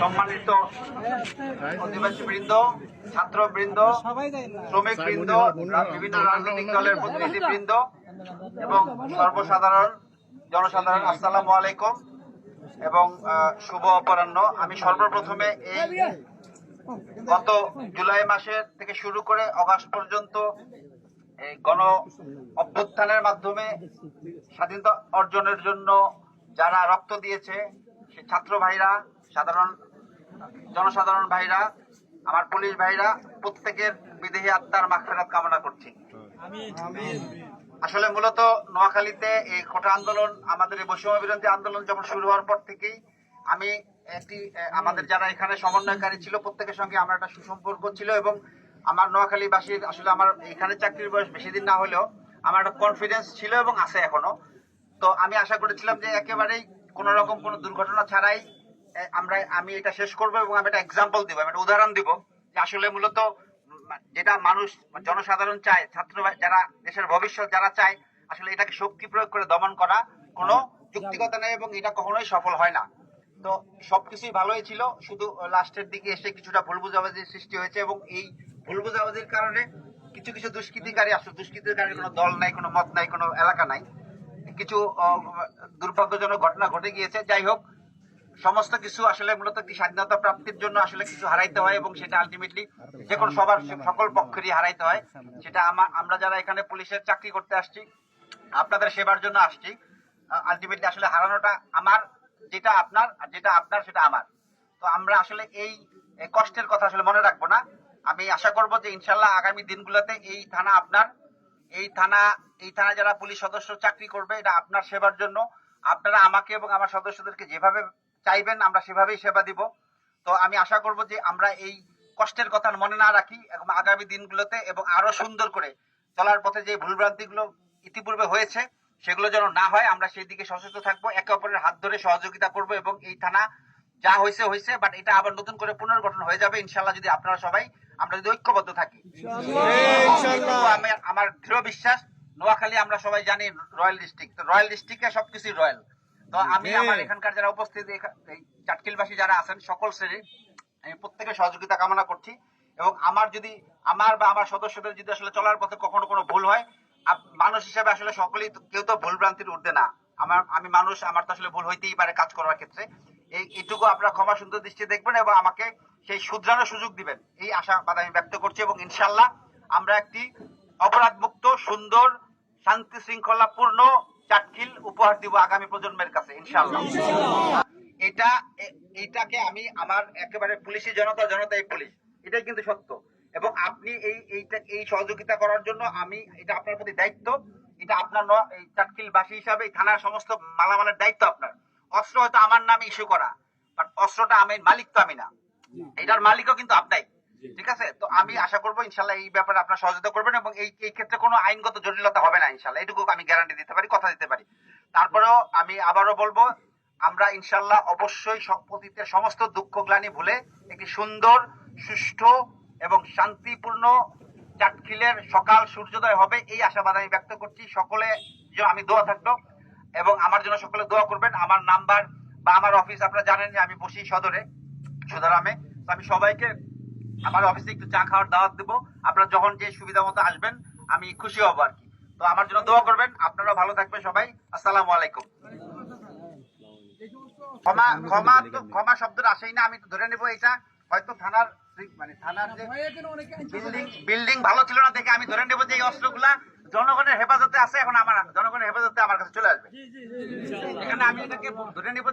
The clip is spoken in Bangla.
সম্মানিত অধিবাসী বৃন্দ ছাত্র বৃন্দ শ্রমিক বৃন্দ বিভিন্ন রাজনৈতিক দলের প্রতিনিধি বৃন্দ এবং সর্বসাধারণ, জনসাধারণ, আসসালামু আলাইকুম এবং শুভ অপরাহ্ন। আমি সর্বপ্রথমে এই গত জুলাই মাসের থেকে শুরু করে অগাস্ট পর্যন্ত গণ অভ্যুত্থানের মাধ্যমে স্বাধীনতা অর্জনের জন্য যারা রক্ত দিয়েছে সে ছাত্র ভাইরা সাধারণ জনসাধারণ ভাইরা আমার পুলিশ ভাইরা প্রত্যেকের বিদেহী আত্মার মাগফিরাত কামনা করছি। আসলে মূলত নোয়াখালীতে এই কোটা আন্দোলন আমাদের এই বৈষম্য বিরোধী আন্দোলন যখন শুরু হওয়ার পর থেকেই আমি একটি আমাদের যারা এখানে সমন্বয়কারী ছিল প্রত্যেকের সঙ্গে আমার একটা সুসম্পর্ক ছিল এবং আমার নোয়াখালীবাসীর আসলে আমার এখানে চাকরির বয়স বেশি দিন না হলেও আমার একটা কনফিডেন্স ছিল এবং আছে এখনও। তো আমি আশা করেছিলাম যে একেবারেই কোন রকম কোনো দুর্ঘটনা ছাড়াই আমরা আমি এটা শেষ করব এবং আমি একটা এক্সাম্পল দিব আমি একটা উদাহরণ দিব যে আসলে মূলত যেটা মানুষ জনসাধারণ চায় ছাত্র যারা দেশের ভবিষ্যৎ যারা চায় আসলে এটাকে শক্তি প্রয়োগ করে দমন করা কোনো যুক্তিগত নেই এবং এটা কখনোই সফল হয় না। তো সবকিছুই ভালোই ছিল শুধু লাস্টের দিকে এসে কিছুটা ভুল বুঝাবুঝির সৃষ্টি হয়েছে এবং এই ভুল বুঝাবুঝির কারণে কিছু কিছু দুষ্কৃতিকারী আসলে দুষ্কৃতিকারীর কোনো দল নাই কোনো মত নাই কোনো এলাকা নাই। কিছু দুর্ভাগ্যজনক ঘটনা ঘটে গিয়েছে। যাই হোক সমস্ত কিছু আসলে মূলত কি স্বাধীনতা প্রাপ্তির জন্য আসলে কিছু হারাইতে হয় এবং সেটা আলটিমেটলি যে কোনো সবার সকল পক্ষেরই হারাইতে হয়। সেটা আমা- আমরা যারা এখানে পুলিশের চাকরি করতে আসছি, আপনাদের সেবার জন্য আসছি আলটিমেটলি আসলে হারানোটা আমার, যেটা আপনার আর যেটা আপনার সেটা আমার। তো আমরা আসলে এই কষ্টের কথা আসলে মনে রাখব না। আমি আশা করব যে ইনশাল্লাহ আগামী দিনগুলোতে এই থানা আপনার, এই থানা এই থানা যারা পুলিশ সদস্য চাকরি করবে, এটা আপনার সেবার জন্য। আপনারা আমাকে এবং আমার সদস্যদেরকে যেভাবে চাইবেন আমরা সেভাবেই সেবা দিব। তো আমি আশা করব যে আমরা এই কষ্টের কথা মনে না রাখি এবং আগামী দিনগুলোতে এবং আরও সুন্দর করে চলার পথে যে ভুলভ্রান্তিগুলো ইতিপূর্বে হয়েছে সেগুলো যেন না হয় আমরা সেই দিকে সচেতন থাকব একে অপরের হাত ধরে সহযোগিতা করব এবং এই থানা যা হয়েছে হয়েছে বাট এটা আবার নতুন করে পুনর্গঠন হয়ে যাবে ইনশাল্লাহ যদি আপনারা সবাই আমরা যদি ঐক্যবদ্ধ থাকি। আমার দৃঢ় বিশ্বাস নোয়াখালী আমরা সবাই জানি রয়্যাল ডিস্ট্রিক্ট তো রয়্যাল ডিস্ট্রিক্টে সবকিছু রয়্যাল তো আমি আমার এখানকার যারা উপস্থিত এই চাটকিলবাসী যারা আছেন সকল শ্রেণি আমি প্রত্যেকের সহযোগিতা কামনা করছি এবং আমার যদি আমার বা আমার সদস্যদের যদি আসলে চলার পথে কখনো কোনো ভুল হয় মানুষ হিসেবে আসলে সকলেই কেউ তো ভুল ভ্রান্তির ঊর্ধ্বে না। আমার আমি মানুষ আমার তো আসলে ভুল হইতেই পারে কাজ করার ক্ষেত্রে। এই এটুকু আপনারা ক্ষমা সুন্দর দৃষ্টি দেখবেন এবং আমাকে সেই শুধরানোর সুযোগ দিবেন। এই আশাবাদ আমি ব্যক্ত করছি এবং ইনশাল্লাহ আমরা একটি অপরাধ মুক্ত সুন্দর শান্তি শৃঙ্খলাপূর্ণ উপহার দিব আগামী প্রজন্মের কাছে এটা এ- এইটাকে আমি আমার একেবারে পুলিশি জনতা জনতা এই পুলিশ। এটাই কিন্তু সত্য। এবং আপনি এই এইটা এই সহযোগিতা করার জন্য আমি এটা আপনার প্রতি দায়িত্ব। এটা আপনার এই চাটকিলবাসী হিসাবে এই থানার সমস্ত মালামালের দায়িত্ব আপনার। অস্ত্র হয়তো আমার নামে ইস্যু করা বাট অস্ত্রটা আমি মালিক তো আমি না। এটার মালিকও কিন্তু আপনাই ঠিক আছে? তো আমি আশা করব ইনশাল্লাহ এই ব্যাপারে আপনার সহযোগিতা করবেন এবং এই এই ক্ষেত্রে কোনো আইনগত জটিলতা হবে না ইনশাল্লাহ। এটুকু আমি গ্যারান্টি দিতে পারি, কথা দিতে পারি। তারপরেও আমি আবারও বলব, আমরা ইনশাল্লাহ অবশ্যই অতীতের সমস্ত দুঃখ গ্লানি ভুলে একটি সুন্দর, সুষ্ঠু এবং শান্তিপূর্ণ চাটখিলের সকাল সূর্যোদয় হবে এই আশাবাদ আমি ব্যক্ত করছি। সকলে যে আমি দোয়া থাকল এবং আমার জন্য সকলে দোয়া করবেন। আমার নাম্বার বা আমার অফিস আপনারা জানেন যে আমি বসি সদরে সুতরামে তো আমি সবাইকে আমার অফিসে একটু চা খাওয়ার দাওয়াত দেবো। আপনারা যখন যে সুবিধা মতো আসবেন, আমি খুশি হব আর কি। তো আমার জন্য দোয়া করবেন। আপনারাও ভালো থাকবেন সবাই। আসসালামু আলাইকুম। ক্ষমা ক্ষমা তো, ক্ষমা আসেই না। আমি তো ধরে নেব এটা হয়তো থানার মানে থানার বিল্ডিং বিল্ডিং ভালো ছিল না দেখে আমি ধরে নেব যে এই অস্ত্রগুলা জনগণের হেফাজতে আছে। এখন আমার, জনগণের হেফাজতে আমার কাছে চলে আসবে। এখানে আমি এটাকে ধরে নেব